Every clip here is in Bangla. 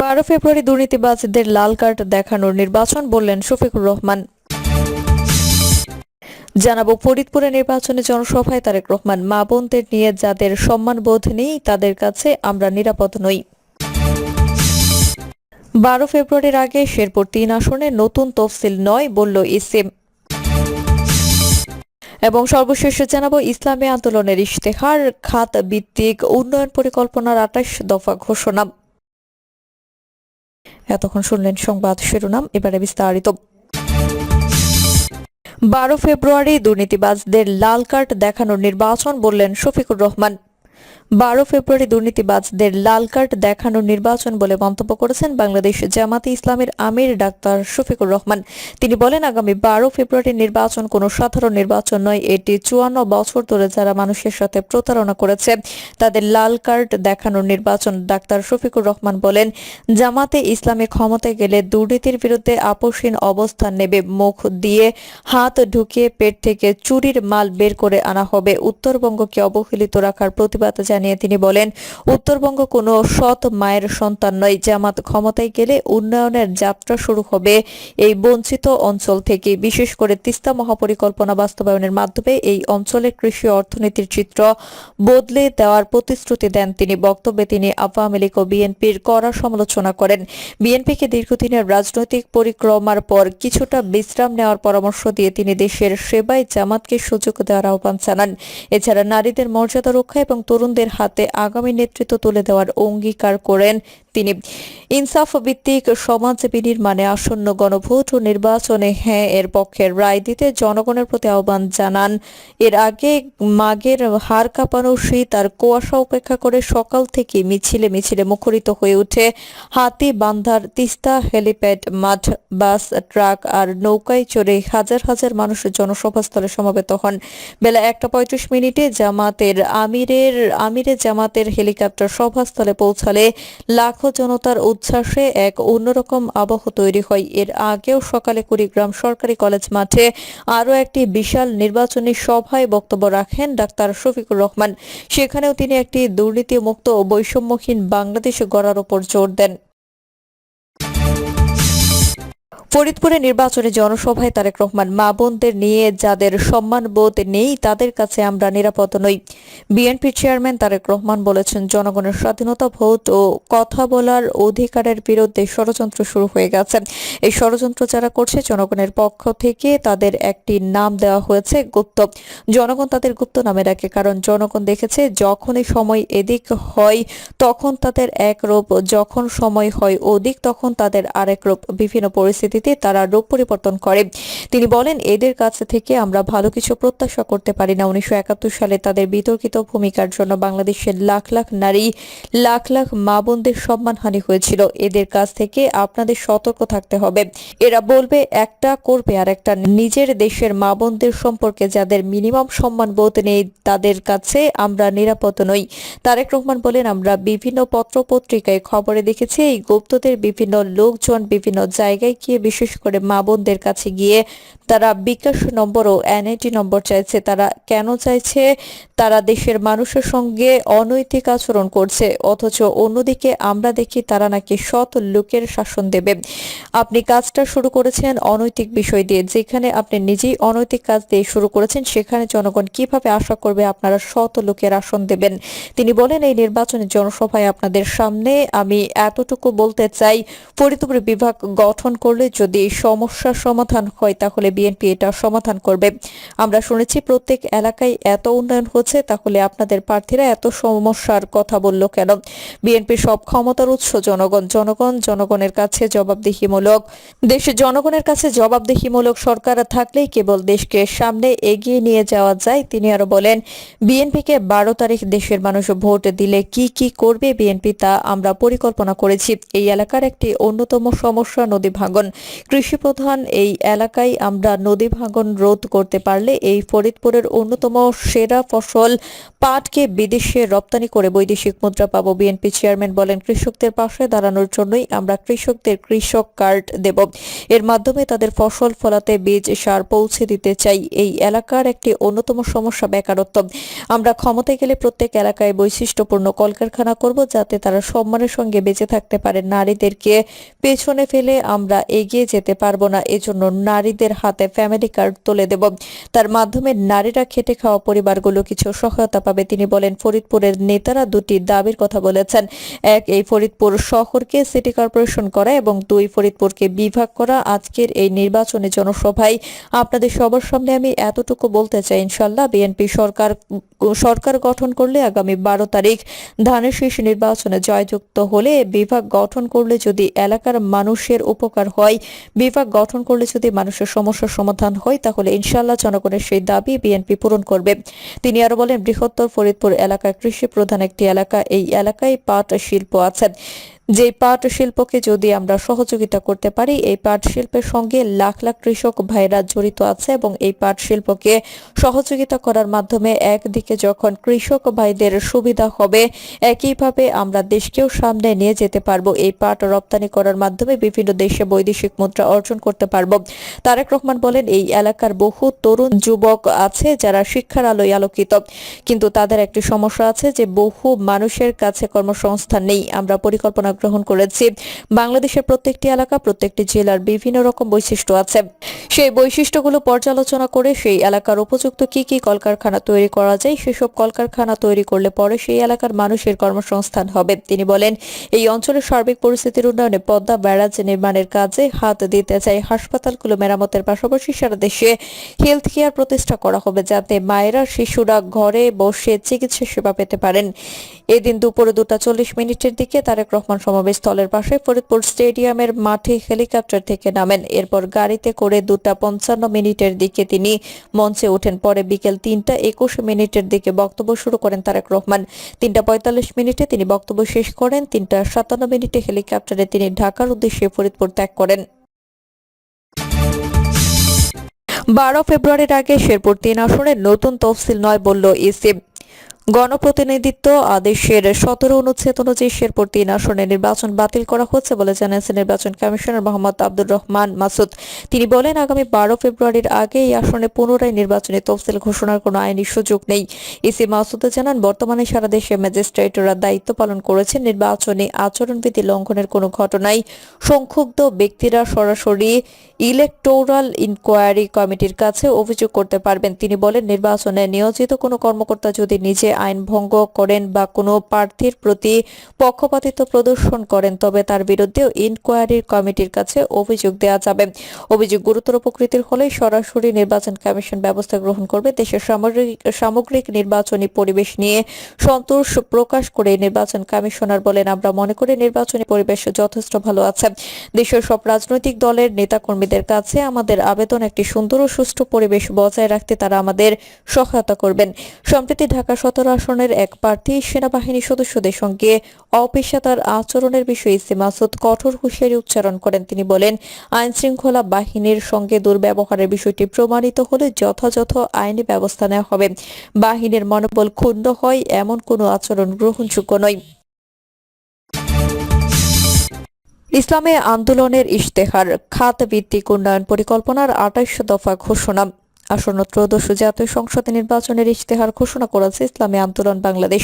বারো ফেব্রুয়ারি দুর্নীতিবাজদের লাল কার্ড দেখানোর নির্বাচন বললেন শফিকুর রহমান। জানাব, ফরিদপুরে নির্বাচনে জনসভায় তারেক রহমান, মা বোনদের নিয়ে যাদের সম্মানবোধ নেই, তাদের কাছে আমরা নিরাপদ নই। বারো ফেব্রুয়ারির আগে শেরপুর তিন আসনে নতুন তফসিল নয় বলল ইসিম এবং সর্বশেষ জানাব, ইসলামী আন্দোলনের ইশতেহার খাত ভিত্তিক উন্নয়ন পরিকল্পনার আঠাশ দফা ঘোষণা। এতক্ষণ শুনলেন সংবাদ শিরোনাম, এবারে বিস্তারিত। বারো ফেব্রুয়ারি দুর্নীতিবাজদের লাল কার্ড দেখানোর নির্বাচন বললেন শফিকুর রহমান। বারো ফেব্রুয়ারি দুর্নীতিবাজদের লাল কার্ড দেখানোর নির্বাচন বলে মন্তব্য করেছেন বাংলাদেশ জামাতে ইসলামের আমির ডাক্তার শফিকুর রহমান। তিনি বলেন, আগামী বারো ফেব্রুয়ারির নির্বাচন কোনো সাধারণ নির্বাচন নয়, এটি চুয়ান্ন বছর ধরে যারা মানুষের সাথে প্রতারণা করেছে, তাদের লাল কার্ড দেখানোর নির্বাচন। ডাক্তার শফিকুর রহমান বলেন, জামাতে ইসলামী ক্ষমতায় গেলে দুর্নীতির বিরুদ্ধে আপোষহীন অবস্থান নেবে, মুখ দিয়ে হাত ঢুকিয়ে পেট থেকে চুরির মাল বের করে আনা হবে, উত্তরবঙ্গকে অবহেলিত রাখার প্রতিবাদ জানিয়ে তিনি বলেন, উত্তরবঙ্গ কোনো সৎ মায়ের সন্তান নয়। জামাত ক্ষমতায় গেলে উন্নয়নের যাত্রা শুরু হবে এই বঞ্চিত অঞ্চল থেকে। বিশেষ করে তিস্তা মহাপরিকল্পনা বাস্তবায়নের মাধ্যমে এই অঞ্চলের কৃষি অর্থনীতির চিত্র বদলে দেওয়ার প্রতিশ্রুতি দেন তিনি। বক্তব্যে তিনি আওয়ামী লীগ ও বিএনপির কড়া সমালোচনা করেন। বিএনপিকে দীর্ঘদিনের রাজনৈতিক পরিক্রমার পর কিছুটা বিশ্রাম নেওয়ার পরামর্শ দিয়ে তিনি দেশের সেবায় জামাতকে সুযোগ দেওয়ার আহ্বান জানান। এছাড়া নারীদের মর্যাদা রক্ষা এবং তরুণদের হাতে আগামী নেতৃত্ব তুলে দেওয়ার অঙ্গীকার করেন তিনি। ইনসাফ ভিত্তিক সমাজ বিনির্মাণে আসন্ন গণভোট ও নির্বাচনে হ্যাঁ এর পক্ষের রায় দিতে জনগণের প্রতি আহ্বান জানান। এর আগে মাগের হাড় কাঁপানো শীত আর কুয়াশা উপেক্ষা করে সকাল থেকে মিছিলে মিছিলে মুখরিত হয়ে ওঠে। হাতি বান্ধার তিস্তা, হেলিপ্যাড, মাঠ, বাস, ট্রাক আর নৌকায় চড়ে হাজার হাজার মানুষ জনসভাস্থলে সমবেত হন। বেলা একটা পঁয়ত্রিশ মিনিটে জামাতের আমিরের আমিরে জামাতের হেলিকপ্টার সভাস্থলে পৌঁছালে লাখো জনতার উচ্ছ্বাসে এক অন্যরকম আবহ তৈরি হয়। এর আগেও সকালে কুড়িগ্রাম সরকারি কলেজ মাঠে আরও একটি বিশাল নির্বাচনী সভায় বক্তব্য রাখেন ডাক্তার শফিকুর রহমান। সেখানেও তিনি একটি দুর্নীতিমুক্ত ও বৈষম্যহীন বাংলাদেশ গড়ার উপর জোর দেন। ফরিদপুরে নির্বাচনে জনসভায় তারেক রহমান, মা বোনদের নিয়ে যাদের সম্মানবোধ নেই তাদের কাছে আমরা নিরাপদ নই। বিএনপি চেয়ারম্যান তারেক রহমান বলেছেন, জনগণের স্বাধীনতা ভোট ও কথা বলার অধিকারের বিরুদ্ধে ষড়যন্ত্র শুরু হয়ে গেছে। এই ষড়যন্ত্র যারা করছে, জনগণের পক্ষ থেকে তাদের একটি নাম দেওয়া হয়েছে, গুপ্ত। জনগণ তাদের গুপ্ত নামে ডাকে, কারণ জনগণ দেখেছে, যখনই সময় এদিক হয় তখন তাদের এক রূপ, যখন সময় হয় ওদিক তখন তাদের আরেক রূপ। বিভিন্ন পরিস্থিতিতে তারা রূপ পরিবর্তন করে। তিনি বলেন, এদের কাছ থেকে আমরা ভালো কিছু প্রত্যাশা করতে পারি না। উনিশশো একাত্তর সালে তাদের বিতর্কিত ভূমিকার জন্য বাংলাদেশের লাখ লাখ নারী, লাখ লাখ মা বোনদের সম্মানহানি হয়েছিল। এদের কাছ থেকে আপনাদের সতর্ক থাকতে হবে। এরা বলবে, একটা করবে আর একটা নিজের দেশের মা বোনদের সম্পর্কে যাদের মিনিমাম সম্মান বোধ নেই, তাদের কাছে আমরা নিরাপদ নই। তারেক রহমান বলেন, আমরা বিভিন্ন পত্র পত্রিকায় খবরে দেখেছি এই গুপ্তদের বিভিন্ন লোকজন বিভিন্ন জায়গায় গিয়ে বিশেষ করে মা বোনদের কাছে গিয়ে তারা বিকাশ নম্বর ও এনআইটি নম্বর চাইছে। তারা কেন চাইছে? তারা দেশের মানুষের সঙ্গে অনৈতিক আচরণ করছে। অথচ অন্যদিকে আমরা দেখি তারা নাকি সৎ লোকের শাসন দেবে। আপনি কাজটা শুরু করেছেন অনৈতিক বিষয় দিয়ে। যেখানে আপনি নিজেই অনৈতিক কাজ দিয়ে শুরু করেছেন, সেখানে জনগণ কীভাবে আশা করবে আপনারা সৎ লোকের আসন দেবেন? তিনি বলেন, এই নির্বাচনী জনসভায় আপনাদের সামনে আমি এতটুকু বলতে চাই, ফরিদপুর বিভাগ গঠন করলে যদি সমস্যার সমাধান হয়, তাহলে বিএনপি এটা সমাধান করবে। আমরা শুনেছি প্রত্যেক এলাকায় এত উন্নয়ন হচ্ছে, তাহলে আপনাদের প্রার্থীরা এত সমস্যার কথা বলল কেন? বিএনপির সব ক্ষমতার উৎস জনগণ জনগণ জনগণের কাছে জবাবদিহিমূলক। দেশের জনগণের কাছে জবাবদিহিমূলক সরকার থাকলেই কেবল দেশকে সামনে এগিয়ে নিয়ে যাওয়া যায়, তিনি আরও বলেন বিএনপিকে বারো তারিখ দেশের মানুষ ভোট দিলে কি কি করবে বিএনপি তা আমরা পরিকল্পনা করেছি। এই এলাকার একটি অন্যতম সমস্যা নদী ভাঙন। কৃষি প্রধান এই এলাকায় আমরা নদী ভাঙন রোধ করতে পারলে এই ফরিদপুরের অন্যতম সেরা ফসল পাটকে বিদেশে রপ্তানি করে বৈদেশিক মুদ্রা পাবো। বিএনপি চেয়ারম্যান বলেন, কৃষকদের পাশে দাঁড়ানোর জন্যই আমরা কৃষকদের কৃষক কার্ড দেব। এর মাধ্যমে তাদের ফসল ফলাতে বীজ সার পৌঁছে দিতে চাই। এই এলাকার একটি অন্যতম সমস্যা বেকারত্ব। আমরা ক্ষমতায় গেলে প্রত্যেক এলাকায় বৈশিষ্ট্যপূর্ণ কলকারখানা করব যাতে তারা সম্মানের সঙ্গে বেঁচে থাকতে পারে। নারীদেরকে পেছনে ফেলে আমরা এগিয়ে যেতে পারব না। এজন্য নারীদের হাতে ফ্যামিলি কার্ড তুলে দেব। তার মাধ্যমে নারীরা খেটে খাওয়া পরিবারগুলো কিছু সহায়তা পাবে। তিনি বলেন, ফরিদপুরের নেতারা দুটি দাবির কথা বলেছেন। এক, এই ফরিদপুর শহরকে সিটি কর্পোরেশন করা এবং দুই, ফরিদপুরকে বিভাগ করা আজকের এই নির্বাচনী জনসভায়। আপনাদের সবার সামনে আমি এতটুকু বলতে চাই ইনশাল্লাহ বিএনপি সরকার সরকার গঠন করলে আগামী বারো তারিখ ধানের শীর্ষ নির্বাচনে জয়যুক্ত হলে বিভাগ গঠন করলে যদি এলাকার মানুষের উপকার হয় বিভাগ গঠন করলে যদি মানুষের সমস্যার সমাধান হয়, তাহলে ইনশাল্লাহ জনগণের সেই দাবি বিএনপি পূরণ করবে। তিনি আরও বলেন, বৃহত্তর ফরিদপুর এলাকা কৃষি প্রধান একটি এলাকা। এই এলাকায় পাট শিল্প আছে। যে পাট শিল্পকে যদি আমরা সহযোগিতা করতে পারি, এই পাট শিল্পের সঙ্গে লাখ লাখ কৃষক ভাইরা জড়িত আছে এবং এই পাট শিল্পকে সহযোগিতা করার মাধ্যমে একদিকে যখন কৃষক ভাইদের সুবিধা হবে, একইভাবে আমরা দেশকেও সামনে নিয়ে যেতে পারব। এই পাট রপ্তানি করার মাধ্যমে বিভিন্ন দেশে বৈদেশিক মুদ্রা অর্জন করতে পারব। তারেক রহমান বলেন, এই এলাকার বহু তরুণ যুবক আছে যারা শিক্ষার আলোয় আলোকিত। কিন্তু তাদের একটি সমস্যা আছে যে বহু মানুষের কাছে কর্মসংস্থান নেই। আমরা পরিকল্পনা গ্রহণ করেছি। বাংলাদেশের প্রত্যেকটি এলাকা, প্রত্যেকটি জেলার বিভিন্ন রকম বৈশিষ্ট্য আছে। সেই বৈশিষ্ট্যগুলো পর্যালোচনা করে সেই এলাকার উপযুক্ত কি কি কলকারখানা তৈরি করা যায়, সেসব কলকারখানা তৈরি করলে পরে সেই এলাকার মানুষের কর্মসংস্থান হবে। তিনি বলেন, এই অঞ্চলের সার্বিক পরিস্থিতির উন্নয়নে পদ্মা ব্যারাজ নির্মাণের কাজে হাত দিতে চাই। হাসপাতালগুলো মেরামতের পাশাপাশি সারা দেশে হেলথ কেয়ার প্রতিষ্ঠা করা হবে যাতে মায়েরা, শিশুরা ঘরে বসে চিকিৎসা সেবা পেতে পারেন। এদিন দুপুরে দুটা চল্লিশ মিনিটের দিকে তারেক রহমান সমাবেশ স্থলের পাশে ফরিদপুর স্টেডিয়ামের মাঠে হেলিকপ্টার থেকে নামেন। এরপর গাড়িতে করে দুটা পঞ্চান্ন মিনিটের দিকে তিনি মঞ্চে ওঠেন। পরে বিকেল তিনটা একুশ মিনিটের দিকে বক্তব্য শুরু করেন তারেক রহমান। তিনটা পঁয়তাল্লিশ মিনিটে তিনি বক্তব্য শেষ করেন, তিনটা সাতান্ন মিনিটে হেলিকপ্টারে তিনি ঢাকার উদ্দেশ্যে ফরিদপুর ত্যাগ করেন। বারো ফেব্রুয়ারির আগে শেরপুর তিন আসনে নতুন তফসিল নয় বলল ইসি গণপ্রতিনিধিত্ব আদেশের সতেরো অনুচ্ছেদ অনুযায়ী শেরপুর তিন আসনে নির্বাচন বাতিল করা হচ্ছে বলে জানিয়েছেন নির্বাচন কমিশনার মোহাম্মদ আব্দুর রহমান মাসুদ। তিনি বলেন, আগামী বারো ফেব্রুয়ারির আগে এই আসনে পুনরায় নির্বাচনী তফসিল ঘোষণার কোনো আইনি সুযোগ নেই। ইসি মাসুদে জানান, বর্তমানে সারা দেশে ম্যাজিস্ট্রেটরা দায়িত্ব পালন করেছেন। নির্বাচনী আচরণবিধি লঙ্ঘনের কোনো ঘটনায় সংক্ষুব্ধ ব্যক্তিরা সরাসরি ইলেকটোরাল ইনকোয়ারি কমিটির কাছে অভিযোগ করতে পারবেন। তিনি বলেন, নির্বাচনে নিয়োজিত কোনো কর্মকর্তা যদি নিজে আইন ভঙ্গ করেন বা কোনো প্রার্থীর প্রতি পক্ষপাতিত্ব প্রদর্শন করেন, তবে তার বিরুদ্ধেও ইনকোয়ারি কমিটির কাছে অভিযোগ দেওয়া যাবে। অভিযোগ গুরুতর প্রকৃতির হলে সরাসরি নির্বাচন কমিশন ব্যবস্থা গ্রহণ করবে। দেশের সামগ্রিক সামগ্রিক নির্বাচনী পরিবেশ নিয়ে সন্তোষ প্রকাশ করে নির্বাচন কমিশনার বলেন, আমরা মনে করি নির্বাচনী পরিবেশ যথেষ্ট ভালো আছে। দেশের সব রাজনৈতিক দলের নেতাকর্মীদের কাছে আমাদের আবেদন একটি সুন্দর ও সুষ্ঠু পরিবেশ বজায় রাখতে তারা আমাদের সহায়তা করবেন। সম্প্রতি ঢাকা সদর আসনের এক প্রার্থী, সেনাবাহিনী সদস্যদের সঙ্গে অপেশাদার আচরণের বিষয়ে ইসি মাসুদ কঠোর হুঁশিয়ারি উচ্চারণ করেন। তিনি বলেন আইন শৃঙ্খলা বাহিনীর সঙ্গে দুর্ব্যবহারের বিষয়টি প্রমাণিত হলে যথাযথ আইনি ব্যবস্থা নেওয়া হবে। বাহিনীর মনোবল ক্ষুণ্ণ হয়, এমন কোনো আচরণ গ্রহণযোগ্য নয়। ইসলামে আন্দোলনের ইশতেহার খাত ভিত্তিক উন্নয়ন পরিকল্পনার আঠাইশ দফা ঘোষণা। আসন্ন ত্রয়োদশ জাতীয় সংসদ নির্বাচনের ইশতেহার ঘোষণা করেছে ইসলামী আন্দোলন বাংলাদেশ।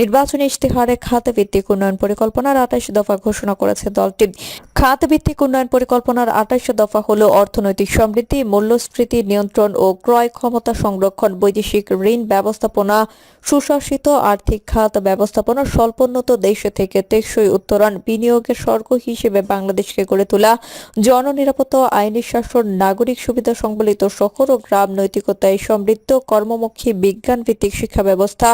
নির্বাচনী ইশতেহারে খাত ভিত্তিক উন্নয়ন পরিকল্পনার আঠাইশ দফা ঘোষণা করেছে দলটি। খাত ভিত্তিক উন্নয়ন পরিকল্পনার আঠাইশ দফা হল অর্থনৈতিক সমৃদ্ধি, মূল্যস্ফীতি নিয়ন্ত্রণ ও ক্রয় ক্ষমতা সংরক্ষণ, বৈদেশিক ঋণ ব্যবস্থাপনা, সুশাসিত আর্থিক খাত ব্যবস্থাপনা, স্বল্পোন্নত দেশ থেকে টেকসই উত্তরণ বিনিয়োগের স্বর্গ হিসেবে বাংলাদেশকে গড়ে তোলা, জননিরাপত্তা, আইনি শাসন, নাগরিক সুবিধা সংবলিত শহর ও গ্রাম সংগ্রাম নৈতিকতায় সমৃদ্ধ কর্মমুখী বিজ্ঞান ভিত্তিক শিক্ষা ব্যবস্থা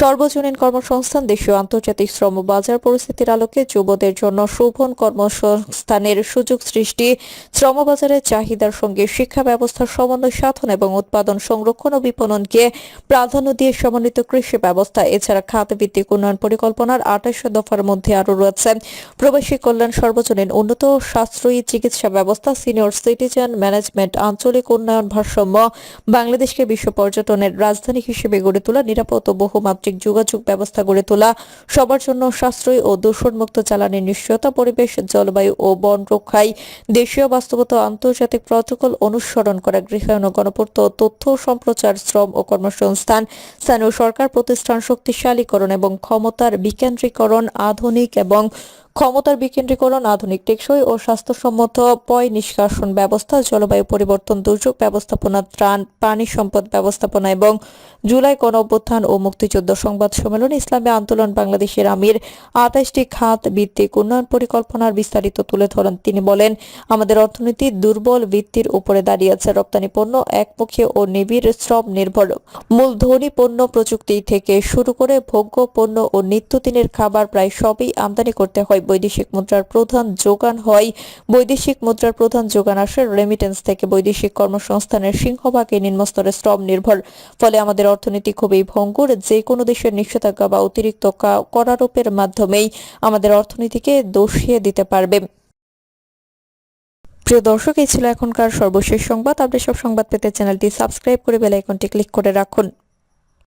সর্বজনীন কর্মসংস্থান, দেশীয় আন্তর্জাতিক শ্রম বাজার পরিস্থিতির আলোকে যুবদের জন্য শোভন কর্মসংস্থানের সুযোগ সৃষ্টি শ্রমবাজারের চাহিদার সঙ্গে শিক্ষা ব্যবস্থার সমন্বয় সাধন এবং উৎপাদন সংরক্ষণ ও বিপণনকে প্রাধান্য দিয়ে সমন্বিত কৃষি ব্যবস্থা। এছাড়া খাত ভিত্তিক উন্নয়ন পরিকল্পনার আঠাশ দফার মধ্যে আরও রয়েছে। প্রবাসী কল্যাণ সর্বজনীন উন্নত সাশ্রয়ী চিকিৎসা ব্যবস্থা, সিনিয়র সিটিজেন ম্যানেজমেন্ট, আঞ্চলিক উন্নয়ন ভারসাম্য বাংলাদেশকে বিশ্ব পর্যটনের রাজধানী হিসেবে গড়ে তোলা নিরাপদ ও বহুমাত্রিক যোগাযোগ ব্যবস্থা গড়ে তোলা, সবার জন্য সাশ্রয়ী ও দূষণমুক্ত জ্বালানির নিশ্চয়তা, পরিবেশ, জলবায়ু ও বন রক্ষায় দেশীয় বাস্তবতা, আন্তর্জাতিক প্রটোকল অনুসরণ করা, গৃহায়ন গণপূর্ত তথ্য সম্প্রচার, শ্রম ও কর্মসংস্থান, স্থানীয় সরকার প্রতিষ্ঠান শক্তিশালীকরণ এবং ক্ষমতার বিকেন্দ্রীকরণ আধুনিক এবং ক্ষমতার বিকেন্দ্রীকরণ, আধুনিক টেকসই ও স্বাস্থ্যসম্মত পয় নিষ্কাশন ব্যবস্থা, জলবায়ু পরিবর্তন, দুর্যোগ ব্যবস্থাপনা, ত্রাণ, পানি সম্পদ ব্যবস্থাপনা এবং জুলাই গণ অভ্যুত্থান ও মুক্তিযুদ্ধ সংবাদ সম্মেলন, ইসলামী আন্দোলন, বাংলাদেশের আমির, আঠাশটি খাত ভিত্তিক উন্নয়ন পরিকল্পনার বিস্তারিত তুলে ধরেন। তিনি বলেন, আমাদের অর্থনীতি দুর্বল, ভিত্তির উপরে দাঁড়িয়েছে রপ্তানি পণ্য, একমুখী ও নিবিড় শ্রম নির্ভর। মূলধনী পণ্য প্রযুক্তি থেকে শুরু করে ভোগ্য পণ্য ও নিত্যদিনের খাবার প্রায় সবই আমদানি করতে হয়। বৈদেশিক মুদ্রার প্রধান যোগান হয়। বৈদেশিক মুদ্রার প্রধান যোগান আসে রেমিটেন্স থেকে। বৈদেশিক কর্মসংস্থানের সিংহভাগে নিম্নস্তরের শ্রম নির্ভর। ফলে আমাদের অর্থনীতি খুবই ভঙ্গুর। যে কোনো দেশের নিষেধাজ্ঞা বা অতিরিক্ত করারোপের মাধ্যমেই আমাদের অর্থনীতিকে দোষিয়ে দিতে পারবে। প্রিয় দর্শক, এই ছিল এখনকার সর্বশেষ সংবাদ। আপনি সব সংবাদ পেতে চ্যানেলটি সাবস্ক্রাইব করে বেল আইকনটি ক্লিক করে রাখুন।